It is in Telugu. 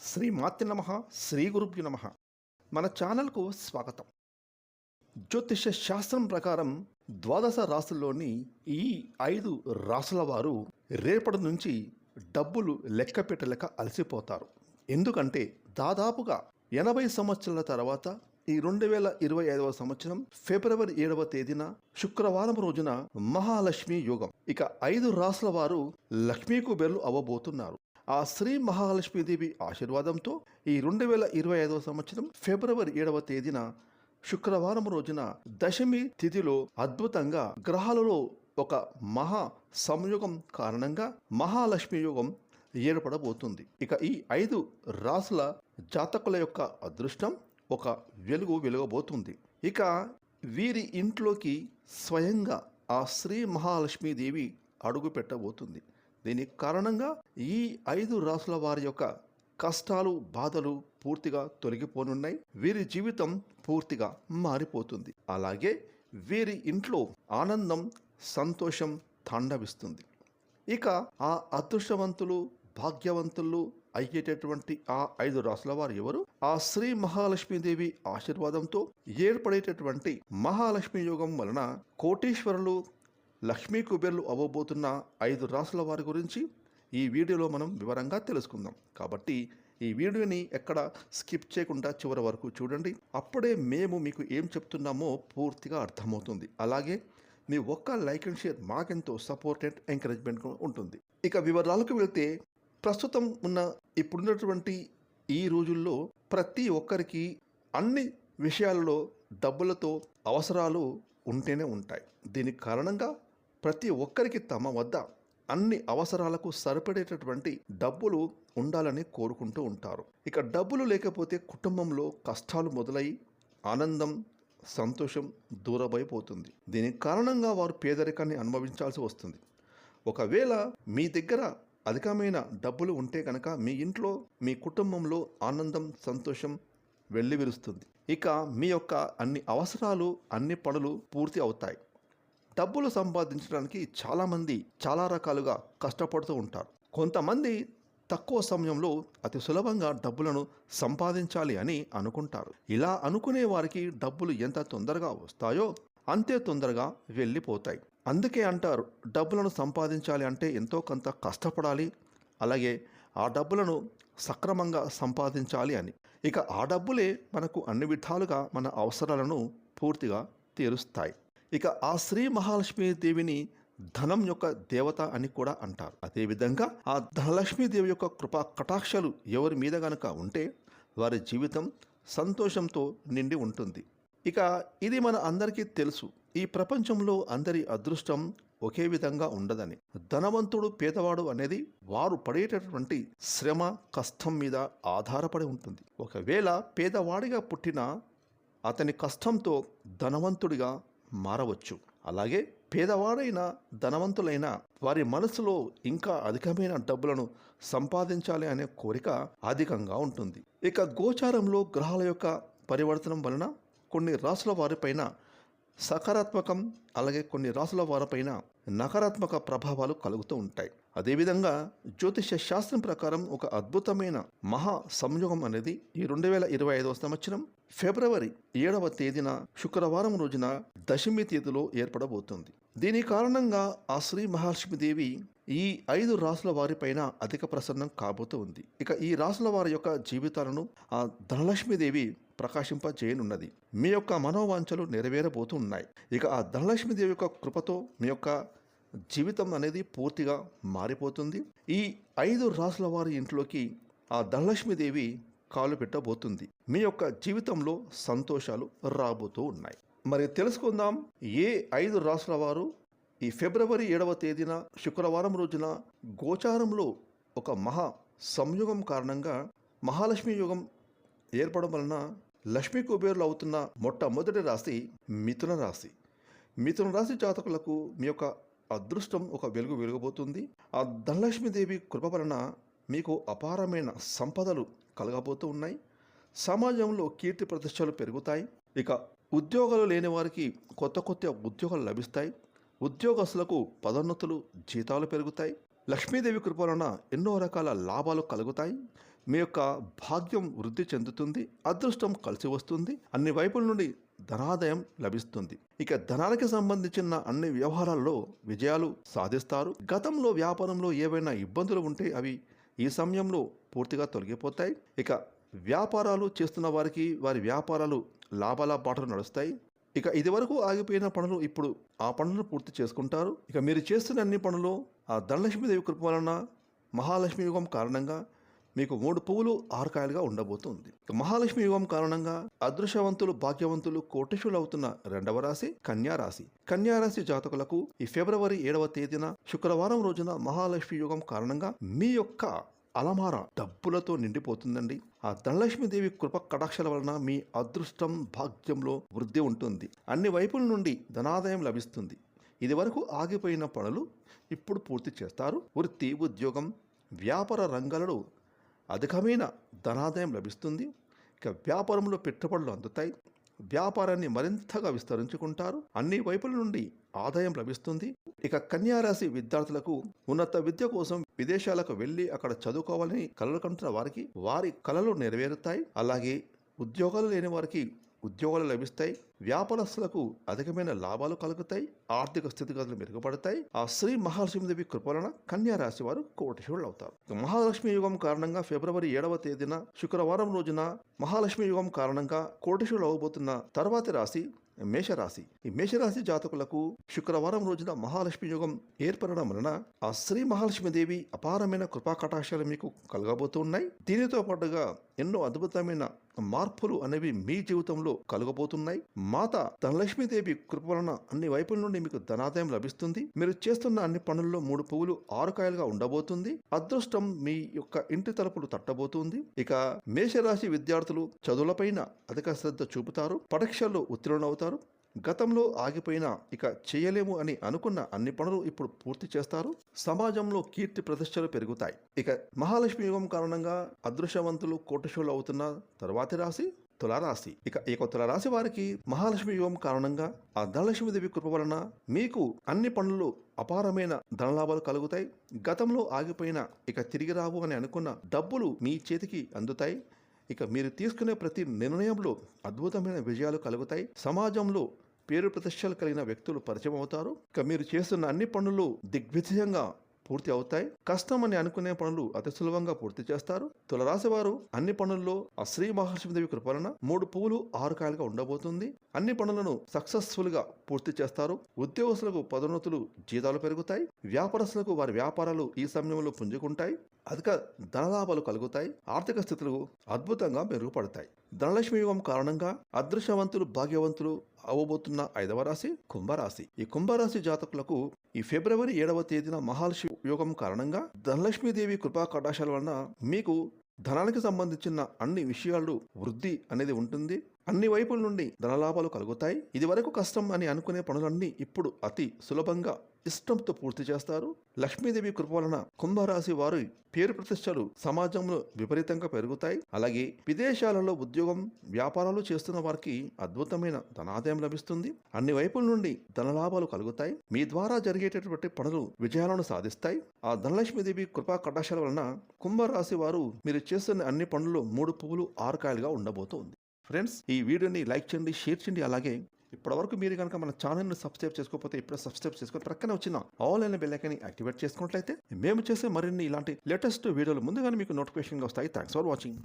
శ్రీ మాతి నమ శ్రీ గురుభ్యు నమ. మన ఛానల్కు స్వాగతం. జ్యోతిష శాస్త్రం ప్రకారం ద్వాదశ రాసుల్లోని ఈ ఐదు రాసుల వారు రేపటి నుంచి డబ్బులు లెక్క పెట్టలేక అలసిపోతారు. ఎందుకంటే దాదాపుగా ఎనభై సంవత్సరాల తర్వాత ఈ రెండు వేల ఇరవై ఐదవ సంవత్సరం ఫిబ్రవరి ఏడవ తేదీన శుక్రవారం రోజున మహాలక్ష్మి యోగం. ఇక ఐదు రాసుల వారు లక్ష్మీ కుబేర్లు అవ్వబోతున్నారు. ఆ శ్రీ మహాలక్ష్మీదేవి ఆశీర్వాదంతో ఈ రెండు వేల ఇరవై ఐదవ సంవత్సరం ఫిబ్రవరి ఏడవ తేదీన శుక్రవారం రోజున దశమి తిథిలో అద్భుతంగా గ్రహాలలో ఒక మహా సంయోగం కారణంగా మహాలక్ష్మి యోగం ఏర్పడబోతుంది. ఇక ఈ ఐదు రాసుల జాతకుల యొక్క అదృష్టం ఒక వెలుగు వెలుగబోతుంది. ఇక వీరి ఇంట్లోకి స్వయంగా ఆ శ్రీ మహాలక్ష్మీదేవి అడుగు పెట్టబోతుంది దీనికి కారణంగా ఈ ఐదు రాసుల వారి యొక్క కష్టాలు బాధలు పూర్తిగా తొలగిపోనున్నాయి. వీరి జీవితం పూర్తిగా మారిపోతుంది. అలాగే వీరి ఇంట్లో ఆనందం సంతోషం తాండవిస్తుంది. ఇక ఆ అదృష్టవంతులు భాగ్యవంతులు అయ్యేటటువంటి ఆ ఐదు రాసుల వారు ఎవరు? ఆ శ్రీ మహాలక్ష్మీదేవి ఆశీర్వాదంతో ఏర్పడేటటువంటి మహాలక్ష్మి యోగం వలన కోటీశ్వరులు లక్ష్మీ కుబేర్లు అవ్వబోతున్న ఐదు రాసుల వారి గురించి ఈ వీడియోలో మనం వివరంగా తెలుసుకుందాం. కాబట్టి ఈ వీడియోని ఎక్కడ స్కిప్ చేయకుండా చివరి వరకు చూడండి. అప్పుడే మేము మీకు ఏం చెప్తున్నామో పూర్తిగా అర్థమవుతుంది. అలాగే మీ ఒక్క లైక్ అండ్ షేర్ మాకెంతో సపోర్ట్ అండ్ ఎంకరేజ్మెంట్ ఉంటుంది. ఇక వివరాలకు వెళ్తే ప్రస్తుతం ఉన్న ఇప్పుడున్నటువంటి ఈ రోజుల్లో ప్రతి ఒక్కరికి అన్ని విషయాలలో డబ్బులతో అవసరాలు ఉంటేనే ఉంటాయి. దీనికి కారణంగా ప్రతి ఒక్కరికి తమ వద్ద అన్ని అవసరాలకు సరిపడేటటువంటి డబ్బులు ఉండాలని కోరుకుంటూ ఉంటారు. ఇక డబ్బులు లేకపోతే కుటుంబంలో కష్టాలు మొదలై ఆనందం సంతోషం దూరమైపోతుంది. దీనికి కారణంగా వారు పేదరికాన్ని అనుభవించాల్సి వస్తుంది. ఒకవేళ మీ దగ్గర అధికమైన డబ్బులు ఉంటే కనుక మీ ఇంట్లో మీ కుటుంబంలో ఆనందం సంతోషం వెల్లివిరుస్తుంది. ఇక మీ యొక్క అన్ని అవసరాలు అన్ని పనులు పూర్తి అవుతాయి. డబ్బులు సంపాదించడానికి చాలామంది చాలా రకాలుగా కష్టపడుతూ ఉంటారు. కొంతమంది తక్కువ సమయంలో అతి సులభంగా డబ్బులను సంపాదించాలి అని అనుకుంటారు. ఇలా అనుకునే వారికి డబ్బులు ఎంత తొందరగా వస్తాయో అంతే తొందరగా వెళ్ళిపోతాయి. అందుకే అంటారు డబ్బులను సంపాదించాలి అంటే ఎంతో కొంత కష్టపడాలి. అలాగే ఆ డబ్బులను సక్రమంగా సంపాదించాలి అని. ఇక ఆ డబ్బులే మనకు అన్ని విధాలుగా మన అవసరాలను పూర్తిగా తీరుస్తాయి. ఇక ఆ శ్రీ మహాలక్ష్మీ దేవిని ధనం యొక్క దేవత అని కూడా అంటారు. అదేవిధంగా ఆ ధనలక్ష్మీ దేవి యొక్క కృపా కటాక్షలు ఎవరి మీద గనక ఉంటే వారి జీవితం సంతోషంతో నిండి ఉంటుంది. ఇక ఇది మన అందరికీ తెలుసు. ఈ ప్రపంచంలో అందరి అదృష్టం ఒకే విధంగా ఉండదని. ధనవంతుడు పేదవాడు అనేది వారు పడేటటువంటి శ్రమ కష్టం మీద ఆధారపడి ఉంటుంది. ఒకవేళ పేదవాడిగా పుట్టిన అతని కష్టంతో ధనవంతుడిగా మారవచ్చు. అలాగే పేదవాడైన ధనవంతులైన వారి మనసులో ఇంకా అధికమైన డబ్బులను సంపాదించాలి అనే కోరిక అధికంగా ఉంటుంది. ఇక గోచారంలో గ్రహాల యొక్క పరివర్తనం వలన కొన్ని రాసుల వారిపైన సకారాత్మకం అలాగే కొన్ని రాసుల వారిపైన నకారాత్మక ప్రభావాలు కలుగుతూ ఉంటాయి. అదేవిధంగా జ్యోతిష శాస్త్రం ప్రకారం ఒక అద్భుతమైన మహా సంయోగం అనేది ఈ రెండు వేల ఇరవై ఐదవ సంవత్సరం ఫిబ్రవరి ఏడవ తేదీన శుక్రవారం రోజున దశమి తేదీలో ఏర్పడబోతుంది. దీని కారణంగా ఆ శ్రీ మహాలక్ష్మీదేవి ఈ ఐదు రాసుల వారిపైన అధిక ప్రసన్నం కాబోతూ ఉంది. ఇక ఈ రాసుల వారి యొక్క జీవితాలను ఆ ధనలక్ష్మీదేవి ప్రకాశింపజేయనున్నది మీ యొక్క మనోవాంఛలు నెరవేరబోతూ ఉన్నాయి ఇక ఆ ధనలక్ష్మీదేవి యొక్క కృపతో మీ యొక్క జీవితం అనేది పూర్తిగా మారిపోతుంది. ఈ ఐదు రాసుల వారి ఇంట్లోకి ఆ ధనలక్ష్మీదేవి కాలు పెట్టబోతుంది. మీ యొక్క జీవితంలో సంతోషాలు రాబోతూ ఉన్నాయి. మరి తెలుసుకుందాం ఏ ఐదు రాసుల వారు ఈ ఫిబ్రవరి ఏడవ తేదీన శుక్రవారం రోజున గోచారంలో ఒక మహా సంయోగం కారణంగా మహాలక్ష్మి యుగం ఏర్పడడం వలన లక్ష్మీ కుబేరులు అవుతున్న మొట్టమొదటి రాశి మిథున రాశి. మిథున రాశి జాతకులకు మీ యొక్క అదృష్టం ఒక వెలుగు వెలుగబోతుంది. ఆ ధనలక్ష్మీదేవి కృప వలన మీకు అపారమైన సంపదలు కలగబోతూ ఉన్నాయి. సమాజంలో కీర్తి ప్రతిష్టలు పెరుగుతాయి. ఇక ఉద్యోగాలు లేని వారికి కొత్త కొత్త ఉద్యోగాలు లభిస్తాయి. ఉద్యోగస్తులకు పదోన్నతులు జీతాలు పెరుగుతాయి. లక్ష్మీదేవి కృప వలన ఎన్నో రకాల లాభాలు కలుగుతాయి. మీ యొక్క భాగ్యం వృద్ధి చెందుతుంది అదృష్టం కలిసి వస్తుంది అన్ని వైపుల నుండి ధనాదాయం లభిస్తుంది. ఇక ధనానికి సంబంధించిన అన్ని వ్యవహారాల్లో విజయాలు సాధిస్తారు. గతంలో వ్యాపారంలో ఏవైనా ఇబ్బందులు ఉంటే అవి ఈ సమయంలో పూర్తిగా తొలగిపోతాయి. ఇక వ్యాపారాలు చేస్తున్న వారికి వారి వ్యాపారాలు లాభాల బాటలు నడుస్తాయి. ఇక ఇదివరకు ఆగిపోయిన పనులు ఇప్పుడు ఆ పనులను పూర్తి చేసుకుంటారు. ఇక మీరు చేస్తున్న అన్ని పనులు ఆ ధనలక్ష్మీదేవి కృప వలన మహాలక్ష్మి యుగం కారణంగా మీకు మూడు పువ్వులు ఆరు కాయలుగా ఉండబోతుంది. మహాలక్ష్మి యుగం కారణంగా అదృశ్యవంతులు భాగ్యవంతులు కోటేశ్వరులు అవుతున్న రెండవ రాశి కన్యారాశి కన్యారాశి జాతకులకు ఈ ఫిబ్రవరి ఏడవ తేదీన శుక్రవారం రోజున మహాలక్ష్మి యుగం కారణంగా మీ యొక్క అలమార డబ్బులతో నిండిపోతుందండి. ఆ ధనలక్ష్మీదేవి కృప కటాక్షల వలన మీ అదృష్టం భాగ్యంలో వృద్ధి ఉంటుంది. అన్ని వైపుల నుండి ధనాదాయం లభిస్తుంది. ఇది వరకు ఆగిపోయిన పనులు ఇప్పుడు పూర్తి చేస్తారు. వృత్తి ఉద్యోగం వ్యాపార రంగాలలో అధికమైన ధనాదాయం లభిస్తుంది. ఇక వ్యాపారంలో పెట్టుబడులు అందుతాయి. వ్యాపారాన్ని మరింతగా విస్తరించుకుంటారు. అన్ని వైపుల నుండి ఆదాయం లభిస్తుంది. ఇక కన్యారాశి విద్యార్థులకు ఉన్నత విద్య కోసం విదేశాలకు వెళ్ళి అక్కడ చదువుకోవాలని కలలు కంటున్న వారికి వారి కలలు నెరవేరుతాయి. అలాగే ఉద్యోగాలు లేని వారికి ఉద్యోగాలు లభిస్తాయి వ్యాపారస్తులకు అధికమైన లాభాలు కలుగుతాయి ఆర్థిక స్థితిగతులు మెరుగుపడతాయి. ఆ శ్రీ మహాలక్ష్మీదేవి కృపలన కన్యా రాశి వారు కోటేశ్వరులు అవుతారు. మహాలక్ష్మి యుగం కారణంగా ఫిబ్రవరి ఏడవ తేదీన శుక్రవారం రోజున మహాలక్ష్మి యుగం కారణంగా కోటేశ్వరులు అవబోతున్న తర్వాతి రాశి మేషరాశి. ఈ మేషరాశి జాతకులకు శుక్రవారం రోజున మహాలక్ష్మి యుగం ఏర్పడడం వలన ఆ శ్రీ మహాలక్ష్మీదేవి అపారమైన కృపా కటాక్షాలు మీకు కలగబోతున్నాయి దీనితో పాటుగా ఎన్నో అద్భుతమైన మార్పులు అనేవి మీ జీవితంలో కలగబోతున్నాయి. మాత ధనలక్ష్మీదేవి కృప వలన అన్ని వైపుల నుండి మీకు ధనాదాయం లభిస్తుంది. మీరు చేస్తున్న అన్ని పనుల్లో మూడు పువ్వులు ఆరు కాయలుగా ఉండబోతుంది. అదృష్టం మీ యొక్క ఇంటి తలుపులు తట్టబోతుంది. ఇక మేషరాశి విద్యార్థులు చదువులపైన అధిక శ్రద్ధ చూపుతారు. పరీక్షల్లో ఉత్తీర్ణులవుతారు. గతంలో ఆగిపోయిన ఇక చేయలేము అని అనుకున్న అన్ని పనులు ఇప్పుడు పూర్తి చేస్తారు. సమాజంలో కీర్తి ప్రతిష్టలు పెరుగుతాయి. ఇక మహాలక్ష్మి యుగం కారణంగా అదృశ్యవంతులు కోటేశ్వరులు అవుతున్న తర్వాతి రాశి తులారాశి. ఇక ఈ తులారాశి వారికి మహాలక్ష్మి యుగం కారణంగా ఆ ధనలక్ష్మీదేవి కృప వలన మీకు అన్ని పనులు అపారమైన ధనలాభాలు కలుగుతాయి. గతంలో ఆగిపోయిన ఇక తిరిగి రావు అని అనుకున్న డబ్బులు మీ చేతికి అందుతాయి. ఇక మీరు తీసుకునే ప్రతి నిర్ణయంలో అద్భుతమైన విజయాలు కలుగుతాయి. సమాజంలో పేరు ప్రతిష్టలు కలిగిన వ్యక్తులు పరిచయం అవుతారు. ఇక మీరు చేస్తున్న అన్ని పనులు దిగ్విజయంగా పూర్తి అవుతాయి. కష్టం అని అనుకునే పనులు అతి సులభంగా పూర్తి చేస్తారు. తులరాశి వారు అన్ని పనుల్లో ఆ శ్రీ మహాలక్ష్మీదేవి కృపలన మూడు పువ్వులు ఆరు కాయలుగా ఉండబోతుంది. అన్ని పనులను సక్సెస్ఫుల్గా పూర్తి చేస్తారు. ఉద్యోగస్తులకు పదోన్నతులు జీతాలు పెరుగుతాయి. వ్యాపారస్తులకు వారి వ్యాపారాలు ఈ సమయంలో పుంజుకుంటాయి. అధిక ధనలాభాలు కలుగుతాయి. ఆర్థిక స్థితులు అద్భుతంగా మెరుగుపడతాయి. ధనలక్ష్మి యుగం కారణంగా అదృశ్యవంతులు భాగ్యవంతులు అవ్వబోతున్న ఐదవ రాశి కుంభరాశి. ఈ కుంభరాశి జాతకులకు ఈ ఫిబ్రవరి ఏడవ తేదీన మహాలక్ష్మి యోగం కారణంగా ధనలక్ష్మీదేవి కృపా కటాశాల వలన మీకు ధనానికి సంబంధించిన అన్ని విషయాలు వృద్ధి అనేది ఉంటుంది. అన్ని వైపుల నుండి ధనలాభాలు కలుగుతాయి. ఇది వరకు కష్టం అని అనుకునే పనులన్నీ ఇప్పుడు అతి సులభంగా ఇష్టంతో పూర్తి చేస్తారు. లక్ష్మీదేవి కృప వలన కుంభరాశి వారి పేరు ప్రతిష్టలు సమాజంలో విపరీతంగా పెరుగుతాయి. అలాగే విదేశాలలో ఉద్యోగం వ్యాపారాలు చేస్తున్న వారికి అద్భుతమైన ధనాదాయం లభిస్తుంది. అన్ని వైపుల నుండి ధనలాభాలు కలుగుతాయి. మీ ద్వారా జరిగేటటువంటి పనులు విజయాలను సాధిస్తాయి. ఆ ధనలక్ష్మీదేవి కృపా కటాశాల వలన కుంభరాశి వారు మీరు చేస్తున్న అన్ని పనులు మూడు పువ్వులు ఆరు కాయలుగా ఉండబోతుంది. ఫ్రెండ్స్ ఈ వీడియోని లైక్ చేయండి షేర్ చేయండి. అలాగే ఇప్పటివరకు మీరు కనుక మన ఛానల్ని సబ్స్క్రైబ్ చేసుకోకపోతే ఇప్పుడు సబ్స్క్రైబ్ చేసుకుని ప్రక్కన వచ్చిన ఆల్ అయిన బెల్ యాక్టివేట్ చేసుకున్నట్లయితే మేము చేసే మరిన్ని ఇలాంటి లేటెస్ట్ వీడియోలు ముందుగానే మీకు నోటిఫికేషన్గా వస్తాయి. Thanks for watching